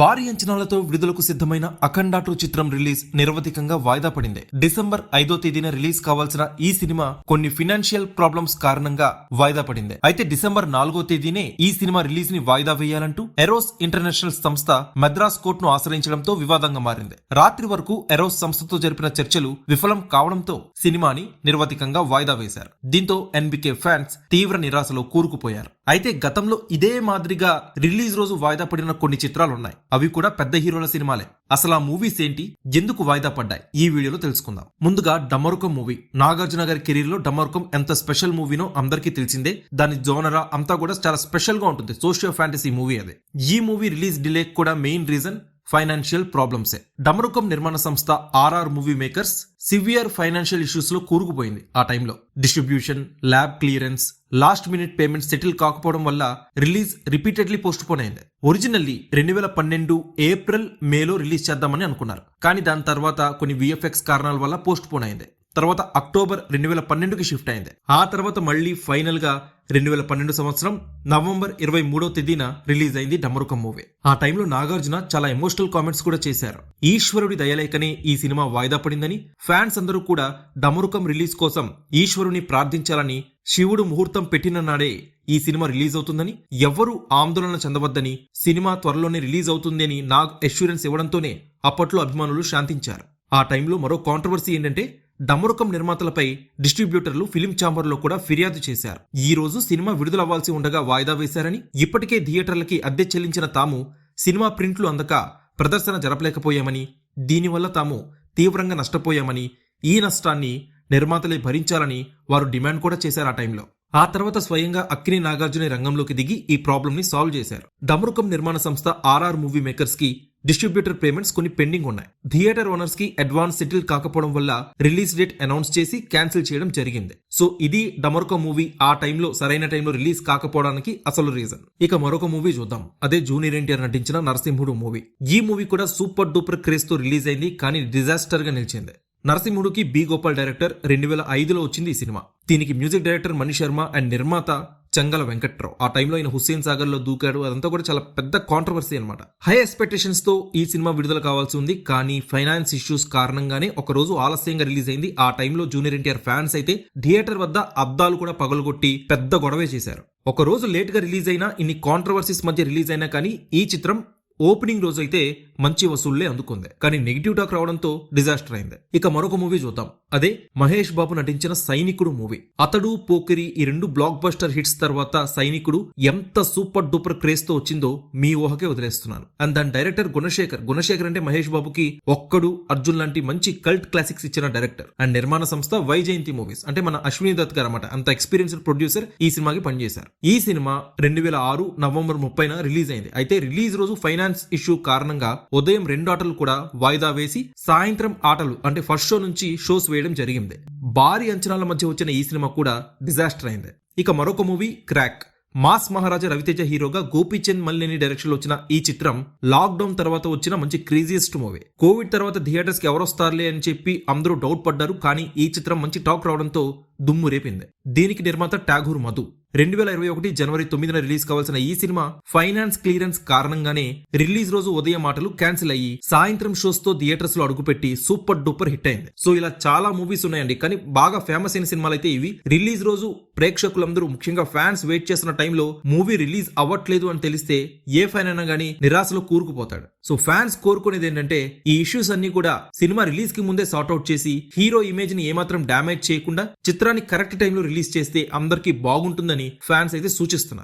భారీ అంచనాలతో విడుదలకు సిద్ధమైన అఖండ టూ చిత్రం రిలీజ్ నిరవధికంగా వాయిదా పడింది. డిసెంబర్ ఐదో తేదీన రిలీజ్ కావాల్సిన ఈ సినిమా కొన్ని ఫినాన్షియల్ ప్రాబ్లమ్స్ కారణంగా వాయిదా పడింది. అయితే డిసెంబర్ నాలుగో తేదీనే ఈ సినిమా రిలీజ్ని వాయిదా వేయాలంటూ ఎరోస్ ఇంటర్నేషనల్ సంస్థ మద్రాస్ కోర్టును ఆశ్రయించడంతో వివాదంగా మారింది. రాత్రి వరకు ఎరోస్ సంస్థతో జరిపిన చర్చలు విఫలం కావడంతో సినిమాని నిర్వధికంగా వాయిదా వేశారు. దీంతో ఎన్బికే ఫ్యాన్స్ తీవ్ర నిరాశలో కూరుకుపోయారు. అయితే గతంలో ఇదే మాదిరిగా రిలీజ్ రోజు వాయిదా పడిన కొన్ని చిత్రాలు ఉన్నాయి అవి కూడా పెద్ద హీరోల సినిమాలే. అసలు ఆ మూవీస్ ఏంటి? ఎందుకు వాయిదా పడ్డాయి? ఈ వీడియోలో తెలుసుకుందాం. ముందుగా డమరుకం మూవీ. నాగార్జున గారి కెరీర్లో డమరుకం ఎంత స్పెషల్ మూవీనో అందరికీ తెలిసిందే. దాని జోనరా అంతా కూడా చాలా స్పెషల్గా ఉంటుంది. సోషియో ఫ్యాంటసీ మూవీ అది. ఈ మూవీ రిలీజ్ డిలే కూడా మెయిన్ రీజన్ ఫైనాన్షియల్ ప్రాబ్లమ్సే. డమరుకం నిర్మాణ సంస్థ RR movie makers severe financial ఇష్యూస్లో కూరుకుపోయింది ఆ టైంలో. Distribution lab clearance last minute payment settle కాకపోవడం వల్ల రిలీజ్ రిపీటెడ్లీ పోస్ట్ పోన్ అయింది. ఒరిజినల్లీ రెండు వేల పన్నెండు ఏప్రిల్ మేలో రిలీజ్ చేద్దామని అనుకున్నారు. కానీ దాని తర్వాత కొన్ని విఎఫ్ఎక్స్ కారణాల వల్ల పోస్ట్ పోన్ అయింది. తర్వాత అక్టోబర్ రెండు వేల పన్నెండుకి షిఫ్ట్ అయింది. ఆ తర్వాత మళ్ళీ ఫైనల్గా రెండు వేల పన్నెండు సంవత్సరం నవంబర్ ఇరవై మూడో తేదీన రిలీజ్ అయింది డమరుకం మూవీ. ఆ టైంలో నాగార్జున చాలా ఎమోషనల్ కామెంట్స్ కూడా చేశారు. ఈశ్వరుడి దయలేకనే ఈ సినిమా వాయిదా పడిందని ఫ్యాన్స్ అందరూ కూడా డమరుకం రిలీజ్ కోసం ఈశ్వరుని ప్రార్థించాలని శివుడు ముహూర్తం పెట్టిన నాడే ఈ సినిమా రిలీజ్ అవుతుందని ఎవ్వరూ ఆందోళన చెందవద్దని సినిమా త్వరలోనే రిలీజ్ అవుతుంది అని నాగ్ అష్యూరెన్స్ ఇవ్వడంతోనే అప్పట్లో అభిమానులు శాంతించారు. ఆ టైంలో మరో కాంట్రవర్సీ ఏంటంటే డమరుకం నిర్మాతలపై డిస్ట్రిబ్యూటర్లు ఫిలిం ఛాంబర్లో కూడా ఫిర్యాదు చేశారు. ఈ రోజు సినిమా విడుదలవ్వాల్సి ఉండగా వాయిదా వేశారని ఇప్పటికే థియేటర్లకి అద్దె చెల్లించిన తాము సినిమా ప్రింట్లు అందక ప్రదర్శన జరపలేకపోయామని దీనివల్ల తాము తీవ్రంగా నష్టపోయామని ఈ నష్టాన్ని నిర్మాతలే భరించాలని వారు డిమాండ్ కూడా చేశారు ఆ టైంలో. ఆ తర్వాత స్వయంగా అక్కిని నాగార్జున రంగంలోకి దిగి ఈ ప్రాబ్లం ని సాల్వ్ చేశారు. దమరుకం నిర్మాణ సంస్థ ఆర్ఆర్ మూవీ మేకర్స్కి డిస్ట్రిబ్యూటర్ పేమెంట్స్ కొన్ని పెండింగ్ ఉన్నాయి. థియేటర్ ఓనర్స్కి అడ్వాన్స్ సెటిల్ కాకపోవడం వల్ల రిలీజ్ డేట్ అనౌన్స్ చేసి క్యాన్సిల్ చేయడం జరిగింది. సో ఇది డమర్కో మూవీ ఆ టైంలో సరైన టైంలో రిలీజ్ కాకపోవడానికి అసలు రీజన్. ఇక మరొక మూవీ చూద్దాం. అదే జూనియర్ ఎన్టీఆర్ నటించిన నరసింహుడు మూవీ. ఈ మూవీ కూడా సూపర్ డూపర్ క్రేజ్తో రిలీజ్ అయింది కానీ డిజాస్టర్గా నిలిచింది. నరసింహుడికి బి గోపాల్ డైరెక్టర్ రెండు వేల ఐదులో వచ్చింది ఈ సినిమా. దీనికి music director Mani Sharma and నిర్మాత చంగల వెంకట్రావు. ఆ టైంలో ఆయన హుస్సేన్ సాగర్లో దూకాడు. అదంతా కూడా చాలా పెద్ద కాంట్రవర్సీ అనమాట హై ఎక్స్పెక్టేషన్స్తో ఈ సినిమా విడుదల కావాల్సి ఉంది. కానీ ఫైనాన్స్ ఇష్యూస్ కారణంగానే ఒక రోజు ఆలస్యంగా రిలీజ్ అయింది. ఆ టైంలో జూనియర్ ఎన్టీఆర్ ఫ్యాన్స్ అయితే థియేటర్ వద్ద అద్దాలు కూడా పగలగొట్టి పెద్ద గొడవే చేశారు. ఒక రోజు లేట్గా రిలీజ్ అయినా ఇన్ని కాంట్రవర్సీస్ మధ్య రిలీజ్ అయినా కానీ ఈ చిత్రం ఓపెనింగ్ రోజు అయితే మంచి వసూళ్ళే అందుకుంది. కానీ నెగిటివ్ టాక్ రావడంతో డిజాస్టర్ అయింది. ఇక మరొక మూవీ చూద్దాం. అదే మహేష్ బాబు నటించిన సైనికుడు మూవీ. అతడు పోకిరి ఈ రెండు బ్లాక్ బస్టర్ హిట్స్ తర్వాత సైనికుడు ఎంత సూపర్ డూపర్ క్రేజ్తో వచ్చిందో మీ ఊహకే వదిలేస్తున్నాను. అండ్ దాని డైరెక్టర్ గుణశేఖర్. గుణశేఖర్ అంటే మహేష్ బాబుకి ఒక్కడు అర్జున్ లాంటి మంచి కల్ట్ క్లాసిక్స్ ఇచ్చిన డైరెక్టర్. అండ్ నిర్మాణ సంస్థ వైజయంతి మూవీస్. అంటే మన అశ్విని దత్ గారు అనమాట అంత ఎక్స్పీరియన్స్డ్ ప్రొడ్యూసర్ ఈ సినిమాకి పనిచేశారు. ఈ సినిమా రెండు వేల ఆరు నవంబర్ ముప్పైన రిలీజ్ అయింది. అయితే రిలీజ్ రోజు ఫైనల్ ఫైనాన్స్ ఇష్యూ కారణంగా ఉదయం రెండు ఆటలు కూడా వాయిదా వేసి సాయంత్రం ఆటలు అంటే ఫస్ట్ షో నుంచి షోస్ వేయడం జరిగింది. భారీ అంచనాల మధ్య వచ్చిన ఈ సినిమా కూడా డిజాస్టర్ అయింది. ఇక మరొక movie Krack. Mass Maharaja Raviteja హీరోగా గోపీచంద్ మల్లిని డైరెక్షన్లో వచ్చిన ఈ చిత్రం లాక్ డౌన్ తర్వాత వచ్చిన మంచి క్రేజియస్ట్ మూవీ. కోవిడ్ తర్వాత థియేటర్స్కి ఎవరు వస్తారులే అని చెప్పి అందరూ డౌట్ పడ్డారు కానీ ఈ చిత్రం మంచి టాక్ రావడంతో దుమ్ము రేపింది. దీనికి నిర్మాత టాగూర్ మధు. రెండు వేల ఇరవై ఒకటి జనవరి తొమ్మిదిన రిలీజ్ కావాల్సిన ఈ సినిమా ఫైనాన్స్ క్లియరెన్స్ కారణంగానే రిలీజ్ రోజు ఉదయం మాటలు క్యాన్సిల్ అయ్యి సాయంత్రం షోస్తో థియేటర్స్లో అడుగుపెట్టి సూపర్ డూపర్ హిట్ అయింది. సో ఇలా చాలా మూవీస్ ఉన్నాయండి. కానీ బాగా ఫేమస్ అయిన సినిమాలు అయితే ఇవి. రిలీజ్ రోజు ప్రేక్షకులందరూ ముఖ్యంగా ఫ్యాన్స్ వెయిట్ చేస్తున్న టైంలో మూవీ రిలీజ్ అవ్వట్లేదు అని తెలిస్తే ఏ ఫ్యాన్ అయినా గానీ నిరాశలో కూరుకుపోతాడు. సో ఫ్యాన్స్ కోరుకునేది ఏంటంటే ఈ ఇష్యూస్ అన్ని కూడా సినిమా రిలీజ్కి ముందే సార్ట్అవుట్ చేసి హీరో ఇమేజ్ని ఏమాత్రం డ్యామేజ్ చేయకుండా చిత్రాన్ని కరెక్ట్ టైంలో రిలీజ్ చేస్తే అందరికీ బాగుంటుందని ఫ్యాన్స్ అయితే సూచిస్తున్నారు.